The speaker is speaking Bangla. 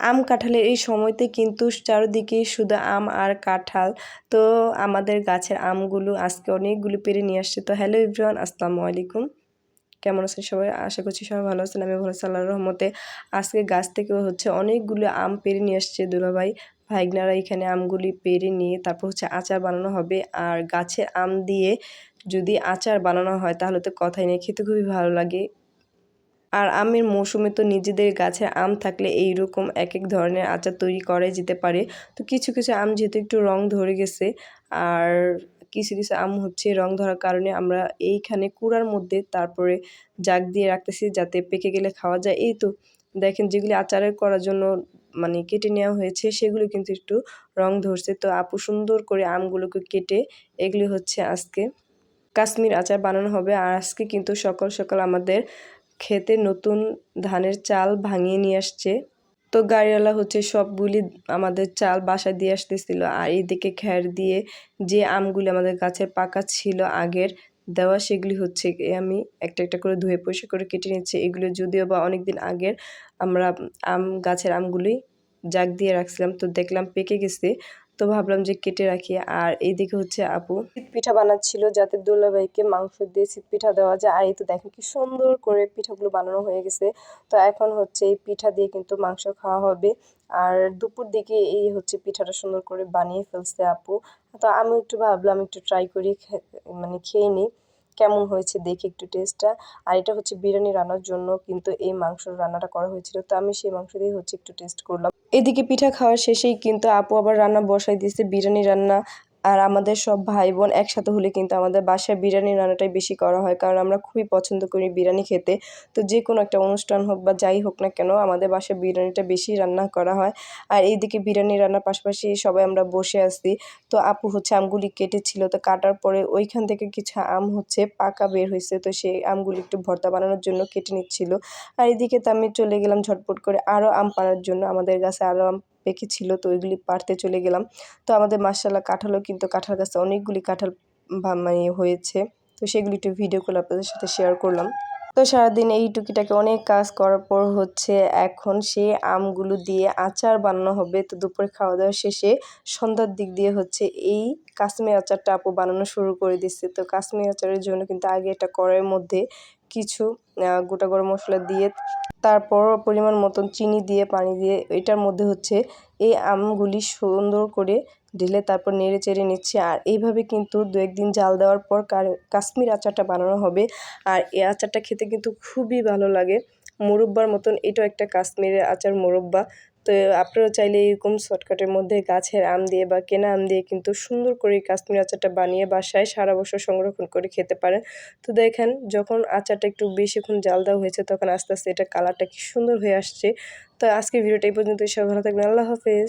আম কাঁঠালের এই সময়তে কিন্তু চারিদিকে শুধু আম আর কাঁঠাল। তো আমাদের গাছের আমগুলো আজকে অনেকগুলো পেরে নিয়ে আসছে। তো হ্যালো ইভরিওয়ান আসসালামু আলাইকুম। কেমন আছেন সবাই? আশা করছি সবাই ভালো আছেন। আমি ভালো আল্লাহর রহমতে। আজকে গাছ থেকে হচ্ছে অনেকগুলো আম পেরে নিয়ে আসছে দুলাভাই। ভাইগনারা এখানে আমগুলি পেরে নিয়ে তারপর হচ্ছে আচার বানানো হবে। আর গাছের আম দিয়ে যদি আচার বানানো হয় তাহলে তো কথাই নেই। খেতে খুবই ভালো লাগে। আর আমের মৌসুমে তো নিজেদের গাছের আম থাকলে এই রকম এক এক ধরনের আচার তৈরি করাই যেতে পারে। তো কিছু কিছু আম যেহেতু একটু রং ধরে গেছে, আর কিছু কিছু আম হচ্ছে রং ধরার কারণে আমরা এইখানে কুড়ার মধ্যে তারপরে জাগ দিয়ে রাখতেছি যাতে পেকে গেলে খাওয়া যায়। এই তো, দেখেন যেগুলি আচারের করার জন্য মানে কেটে নেওয়া হয়েছে সেগুলো কিন্তু একটু রং ধরছে। তো আপু সুন্দর করে আমগুলোকে কেটে এগুলি হচ্ছে আজকে কাশ্মীর আচার বানানো হবে। আর আজকে কিন্তু সকাল সকাল আমাদের খেতে নতুন ধানের চাল ভাঙিয়ে নিয়ে আসছে। তো গাড়িওয়ালা হচ্ছে সবগুলি আমাদের চাল বাসায় দিয়ে আসতেছিল। আর এইদিকে খ্যার দিয়ে যে আমগুলি আমাদের গাছের পাকা ছিল আগের, দেওয়া সেগুলি হচ্ছে আমি একটা একটা করে ধুয়ে পরিষ্কার করে কেটে নিচ্ছি। এগুলো যদিও বা অনেক দিন আগের, আমরা আম, গাছের আমগুলি জাগ দিয়ে রাখছিলাম। তো দেখলাম পেকে গেছে। তো ভাবলাম যে কেটে রাখি। আর এইদিকে হচ্ছে আপু পিঠা বানাচ্ছিল যাতে দুলাভাইকে মাংস দিয়ে শীত পিঠা দেওয়া যায়। আর এই তো দেখেন কি সুন্দর করে পিঠাগুলো বানানো হয়ে গেছে। তো এখন হচ্ছে এই পিঠা দিয়ে কিন্তু মাংস খাওয়া হবে। আর দুপুর দিকে এই হচ্ছে পিঠাটা সুন্দর করে বানিয়ে ফেলছে আপু। তো আমি একটু ভাবলাম একটু ট্রাই করি মানে খেয়ে নিই। কেমন হয়েছে দেখে একটু টেস্টটা আর এটা হচ্ছে বিরিয়ানি রান্নার জন্য কিন্তু এই মাংস রান্নাটা করা হয়েছিল, তো আমি সেই মাংস দিয়ে হচ্ছে একটু টেস্ট করলাম। এদিকে পিঠা খাওয়ার শেষেই কিন্তু আপু আবার রান্না বসাই দিয়েছে, বিরিয়ানি রান্না আর আমাদের সব ভাই বোন একসাথে হলে কিন্তু আমাদের বাসায় বিরিয়ানি রান্নাটাই বেশি করা হয়, কারণ আমরা খুবই পছন্দ করি বিরিয়ানি খেতে। তো যে কোনো একটা অনুষ্ঠান হোক বা যাই হোক না কেন, আমাদের বাসায় বিরিয়ানিটা বেশি রান্না করা হয়। আর এইদিকে বিরিয়ানি রান্নার পাশাপাশি সবাই আমরা বসে আসি তো আপু হচ্ছে আমগুলি কেটেছিল, তো কাটার পরে ওইখান থেকে কিছু আম হচ্ছে পাকা বের হয়েছে, তো সেই আমগুলি একটু ভর্তা বানানোর জন্য কেটে নিচ্ছিল। আর এদিকে তো আমি চলে গেলাম ঝটপট করে আরও আম পাড়ার জন্য, আমাদের গাছে আরও আম পেকে ছিল, তো ওইগুলি পারতে চলে গেলাম। তো আমাদের মার্শাল্লাহ কাঁঠালও কিন্তু কাঁঠাল গাছে অনেকগুলি কাঁঠাল মানে হয়েছে। তো সেগুলি একটু ভিডিও করে আপনাদের সাথে শেয়ার করলাম। তো সারাদিন এই টুকিটাকে অনেক কাজ করার পর হচ্ছে এখন সে আমগুলো দিয়ে আচার বানানো হবে। তো দুপুরে খাওয়া দাওয়া শেষে সন্ধ্যার দিক দিয়ে হচ্ছে এই কাশ্মীর আচারটা আপু বানানো শুরু করে দিচ্ছে তো কাশ্মীর আচারের জন্য কিন্তু আগে এটা কড়াইয়ের মধ্যে কিছু গোটা গরম মশলা দিয়ে, তারপর পরিমাণ মতন চিনি দিয়ে, পানি দিয়ে, এটার মধ্যে হচ্ছে এই আমগুলি সুন্দর করে ঢেলে তারপর নেড়ে চেড়ে নিচ্ছে। আর এইভাবে কিন্তু দু একদিন জাল দেওয়ার পর কাশ্মীর আচারটা বানানো হবে। আর এই আচারটা খেতে কিন্তু খুবই ভালো লাগে। মুরব্বার মতন এটাও একটা কাশ্মীরের আচার মুরব্বা। তো আপনারা চাইলে এরকম শর্টকাটের মধ্যে গাছের আম দিয়ে বা কেনা আম দিয়ে কিন্তু সুন্দর করে কাশ্মীর আচারটা বানিয়ে বাসায় সারা বছর সংরক্ষণ করে খেতে পারেন। তো দেখেন, যখন আচারটা একটু বেশিক্ষণ জাল দেওয়া হয়েছে, তখন আস্তে আস্তে এটা কালারটা কি সুন্দর হয়ে আসছে। তো আজকে ভিডিওটা এই পর্যন্ত সব ভালো থাকবেন। আল্লাহ হাফেজ।